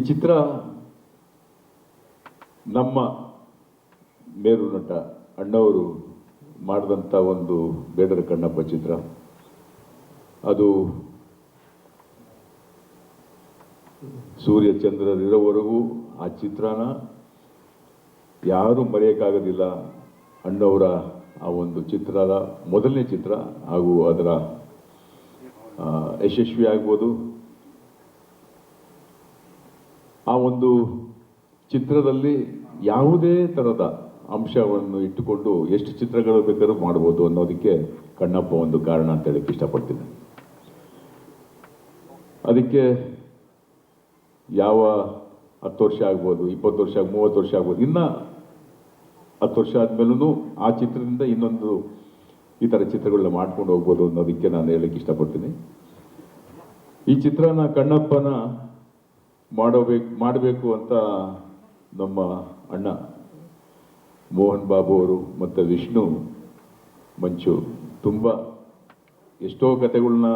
ಈ ಚಿತ್ರ ನಮ್ಮ ಮೇರು ನಟ ಅಣ್ಣವರು ಮಾಡಿದಂಥ ಒಂದು ಬೇಡರ ಕಣ್ಣಪ್ಪ ಚಿತ್ರ. ಅದು ಸೂರ್ಯ ಚಂದ್ರರಿರೋವರೆಗೂ ಆ ಚಿತ್ರನ ಯಾರೂ ಮರೆಯೋಕ್ಕಾಗೋದಿಲ್ಲ. ಅಣ್ಣವರ ಆ ಒಂದು ಚಿತ್ರದ ಮೊದಲನೇ ಚಿತ್ರ ಹಾಗೂ ಅದರ ಯಶಸ್ವಿ ಆಗ್ಬೋದು ಆ ಒಂದು ಚಿತ್ರದಲ್ಲಿ ಯಾವುದೇ ಥರದ ಅಂಶವನ್ನು ಇಟ್ಟುಕೊಂಡು ಎಷ್ಟು ಚಿತ್ರಗಳು ಬೇಕಾದ್ರೂ ಮಾಡ್ಬೋದು ಅನ್ನೋದಕ್ಕೆ ಕಣ್ಣಪ್ಪ ಒಂದು ಕಾರಣ ಅಂತ ಹೇಳಕ್ಕೆ ಇಷ್ಟಪಡ್ತೀನಿ. ಅದಕ್ಕೆ ಯಾವ ಹತ್ತು ವರ್ಷ ಆಗ್ಬೋದು, ಇಪ್ಪತ್ತು ವರ್ಷ ಮೂವತ್ತು ವರ್ಷ ಆಗ್ಬೋದು, ಇನ್ನು ಹತ್ತು ವರ್ಷ ಆದಮೇಲೂ ಆ ಚಿತ್ರದಿಂದ ಇನ್ನೊಂದು ಈ ಥರ ಚಿತ್ರಗಳನ್ನ ಮಾಡ್ಕೊಂಡು ಹೋಗ್ಬೋದು ಅನ್ನೋದಕ್ಕೆ ನಾನು ಹೇಳಕ್ಕೆ ಇಷ್ಟಪಡ್ತೀನಿ. ಈ ಚಿತ್ರನ ಕಣ್ಣಪ್ಪನ ಮಾಡಬೇಕು ಮಾಡಬೇಕು ಅಂತ ನಮ್ಮ ಅಣ್ಣ ಮೋಹನ್ ಬಾಬು ಅವರು ಮತ್ತು ವಿಷ್ಣು ಮಂಚು ತುಂಬ ಎಷ್ಟೋ ಕತೆಗಳನ್ನ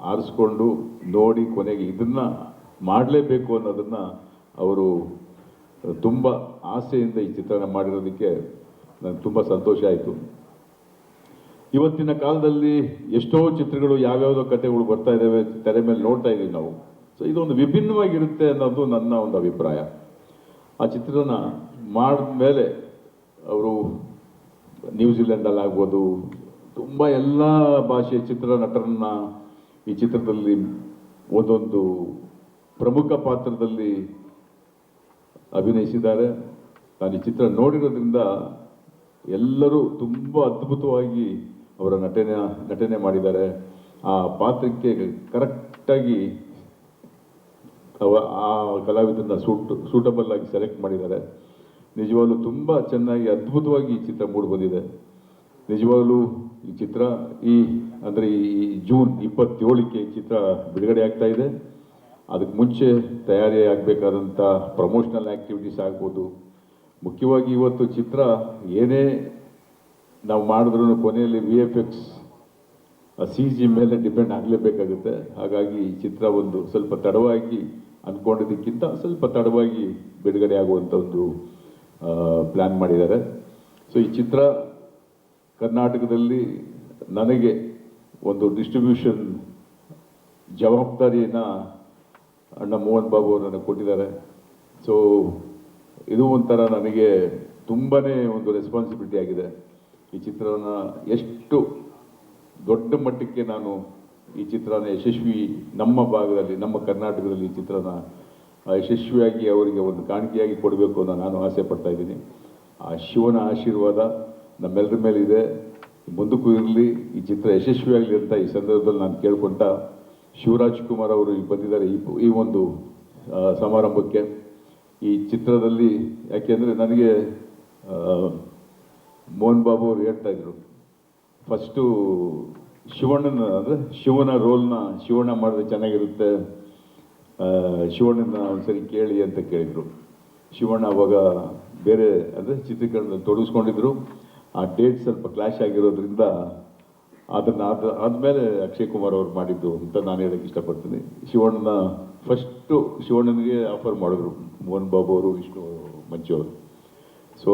ಆರಿಸ್ಕೊಂಡು ನೋಡಿ ಕೊನೆಗೆ ಇದನ್ನು ಮಾಡಲೇಬೇಕು ಅನ್ನೋದನ್ನು ಅವರು ತುಂಬ ಆಸೆಯಿಂದ ಈ ಚಿತ್ರಣ ಮಾಡಿರೋದಕ್ಕೆ ನನಗೆ ತುಂಬ ಸಂತೋಷ ಆಯಿತು. ಇವತ್ತಿನ ಕಾಲದಲ್ಲಿ ಎಷ್ಟೋ ಚಿತ್ರಗಳು ಯಾವ್ಯಾವುದೋ ಕತೆಗಳು ಬರ್ತಾ ಇದ್ದಾವೆ, ತೆರೆ ಮೇಲೆ ನೋಡ್ತಾ ಇದ್ದೀವಿ ನಾವು. ಸೊ ಇದೊಂದು ವಿಭಿನ್ನವಾಗಿರುತ್ತೆ ಅನ್ನೋದು ನನ್ನ ಒಂದು ಅಭಿಪ್ರಾಯ. ಆ ಚಿತ್ರನ ಮಾಡಿದ್ಮೇಲೆ ಅವರು ನ್ಯೂಜಿಲೆಂಡಲ್ಲಿ ಆಗ್ಬೋದು, ತುಂಬ ಎಲ್ಲ ಭಾಷೆಯ ಚಿತ್ರ ನಟರನ್ನ ಈ ಚಿತ್ರದಲ್ಲಿ ಒಂದೊಂದು ಪ್ರಮುಖ ಪಾತ್ರದಲ್ಲಿ ಅಭಿನಯಿಸಿದ್ದಾರೆ. ನಾನು ಈ ಚಿತ್ರ ನೋಡಿರೋದ್ರಿಂದ ಎಲ್ಲರೂ ತುಂಬ ಅದ್ಭುತವಾಗಿ ಅವರ ನಟನೆ ನಟನೆ ಮಾಡಿದ್ದಾರೆ. ಆ ಪಾತ್ರಕ್ಕೆ ಕರೆಕ್ಟಾಗಿ ಅವ ಆ ಕಲಾವಿದನ್ನ ಸೂಟ್ ಸೂಟಬಲ್ ಆಗಿ ಸೆಲೆಕ್ಟ್ ಮಾಡಿದ್ದಾರೆ. ನಿಜವಾಗ್ಲೂ ತುಂಬ ಚೆನ್ನಾಗಿ, ಅದ್ಭುತವಾಗಿ ಈ ಚಿತ್ರ ಮೂಡಿ ಬಂದಿದೆ. ನಿಜವಾಗ್ಲೂ ಈ ಚಿತ್ರ ಈ, ಅಂದರೆ ಈ ಜೂನ್ ಇಪ್ಪತ್ತೇಳಕ್ಕೆ ಈ ಚಿತ್ರ ಬಿಡುಗಡೆ ಆಗ್ತಾ ಇದೆ. ಅದಕ್ಕೆ ಮುಂಚೆ ತಯಾರಿ ಆಗಬೇಕಾದಂಥ ಪ್ರಮೋಷನಲ್ ಆ್ಯಕ್ಟಿವಿಟೀಸ್ ಆಗ್ಬೋದು. ಮುಖ್ಯವಾಗಿ ಇವತ್ತು ಚಿತ್ರ ಏನೇ ನಾವು ಮಾಡಿದ್ರೂ ಕೊನೆಯಲ್ಲಿ V F X C G ಮೇಲೆ ಡಿಪೆಂಡ್ ಆಗಲೇಬೇಕಾಗುತ್ತೆ. ಹಾಗಾಗಿ ಈ ಚಿತ್ರ ಒಂದು ಸ್ವಲ್ಪ ತಡವಾಗಿ ಅಂದ್ಕೊಂಡಿದ್ದಕ್ಕಿಂತ ಸ್ವಲ್ಪ ತಡವಾಗಿ ಬಿಡುಗಡೆ ಆಗುವಂಥ ಒಂದು ಪ್ಲ್ಯಾನ್ ಮಾಡಿದ್ದಾರೆ. ಸೊ ಈ ಚಿತ್ರ ಕರ್ನಾಟಕದಲ್ಲಿ ನನಗೆ ಒಂದು ಡಿಸ್ಟ್ರಿಬ್ಯೂಷನ್ ಜವಾಬ್ದಾರಿಯನ್ನು ಅಣ್ಣ ಮೋಹನ್ ಬಾಬು ನನಗೆ ಕೊಟ್ಟಿದ್ದಾರೆ. ಸೊ ಇದು ಒಂಥರ ನನಗೆ ತುಂಬಾ ಒಂದು ರೆಸ್ಪಾನ್ಸಿಬಿಲಿಟಿ ಆಗಿದೆ. ಈ ಚಿತ್ರವನ್ನು ಎಷ್ಟು ದೊಡ್ಡ ಮಟ್ಟಕ್ಕೆ ನಾನು ಈ ಚಿತ್ರನ ಯಶಸ್ವಿ ನಮ್ಮ ಭಾಗದಲ್ಲಿ, ನಮ್ಮ ಕರ್ನಾಟಕದಲ್ಲಿ ಈ ಚಿತ್ರನ ಯಶಸ್ವಿಯಾಗಿ ಅವರಿಗೆ ಒಂದು ಕಾಣಿಕೆಯಾಗಿ ಕೊಡಬೇಕು ಅಂತ ನಾನು ಆಸೆ ಪಡ್ತಾ ಇದ್ದೀನಿ. ಆ ಶಿವನ ಆಶೀರ್ವಾದ ನಮ್ಮೆಲ್ಲರ ಮೇಲಿದೆ. ಮುಂದಕ್ಕೂ ಇರಲಿ, ಈ ಚಿತ್ರ ಯಶಸ್ವಿಯಾಗಲಿ ಅಂತ ಈ ಸಂದರ್ಭದಲ್ಲಿ ನಾನು ಕೇಳ್ಕೊಂಡ ಶಿವರಾಜ್ ಕುಮಾರ್ ಅವರು ಬಂದಿದ್ದಾರೆ ಈ ಈ ಒಂದು ಸಮಾರಂಭಕ್ಕೆ. ಈ ಚಿತ್ರದಲ್ಲಿ ಯಾಕೆಂದರೆ ನನಗೆ ಮೋಹನ್ ಬಾಬು ಅವರು ಹೇಳ್ತಾ ಇದ್ರು, ಫಸ್ಟು ಶಿವಣ್ಣನ, ಅಂದರೆ ಶಿವನ ರೋಲ್ನ ಶಿವಣ್ಣ ಮಾಡಿದ್ರೆ ಚೆನ್ನಾಗಿರುತ್ತೆ. ಶಿವಣ್ಣನ ಒಂದ್ಸರಿ ಕೇಳಿ ಅಂತ ಕೇಳಿದರು. ಶಿವಣ್ಣ ಅವಾಗ ಬೇರೆ, ಅಂದರೆ ಚಿತ್ರೀಕರಣದಲ್ಲಿ ತೊಡಗಿಸ್ಕೊಂಡಿದ್ರು. ಆ ಡೇಟ್ ಸ್ವಲ್ಪ ಕ್ಲಾಶ್ ಆಗಿರೋದ್ರಿಂದ ಅದನ್ನು ಆದ, ಆದಮೇಲೆ ಅಕ್ಷಯ್ ಕುಮಾರ್ ಅವ್ರು ಮಾಡಿದ್ದು ಅಂತ ನಾನು ಹೇಳಕ್ಕೆ ಇಷ್ಟಪಡ್ತೀನಿ. ಶಿವಣ್ಣನ ಫಸ್ಟು ಶಿವಣ್ಣನಿಗೆ ಆಫರ್ ಮಾಡಿದ್ರು, ಮೋಹನ್ ಬಾಬು ಅವರು, ವಿಷ್ಣು ಮಂಚು ಅವರು. ಸೊ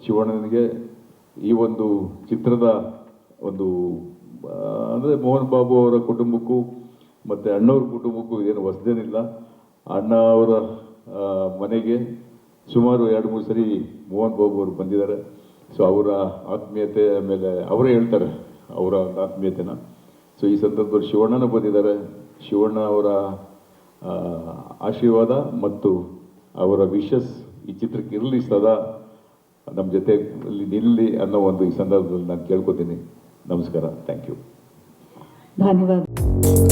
ಶಿವಣ್ಣನಿಗೆ ಈ ಒಂದು ಚಿತ್ರದ ಒಂದು ಅಂದರೆ ಮೋಹನ್ ಬಾಬು ಅವರ ಕುಟುಂಬಕ್ಕೂ ಮತ್ತು ಅಣ್ಣವ್ರ ಕುಟುಂಬಕ್ಕೂ ಏನು ಹೊಸದೇನಿಲ್ಲ. ಅಣ್ಣ ಅವರ ಮನೆಗೆ ಸುಮಾರು ಎರಡು, ಮೂರು ಸರಿ ಮೋಹನ್ ಬಾಬು ಅವರು ಬಂದಿದ್ದಾರೆ. ಸೊ ಅವರ ಆತ್ಮೀಯತೆ ಆಮೇಲೆ ಅವರೇ ಹೇಳ್ತಾರೆ ಅವರ ಒಂದು ಆತ್ಮೀಯತೆನ. ಸೊ ಈ ಸಂದರ್ಭದಲ್ಲಿ ಶಿವಣ್ಣನ ಬಂದಿದ್ದಾರೆ. ಶಿವಣ್ಣ ಅವರ ಆಶೀರ್ವಾದ ಮತ್ತು ಅವರ ವಿಶಸ್ ಈ ಚಿತ್ರಕ್ಕೆ ಇರಲಿ ಸದಾ ನಮ್ಮ ಜೊತೆ ನಿಲ್ಲಿ ಅನ್ನೋ ಒಂದು ಈ ಸಂದರ್ಭದಲ್ಲಿ ನಾನು ಕೇಳ್ಕೊತೀನಿ. ನಮಸ್ಕಾರ. ಥ್ಯಾಂಕ್ ಯು ಧನ್ಯವಾದ.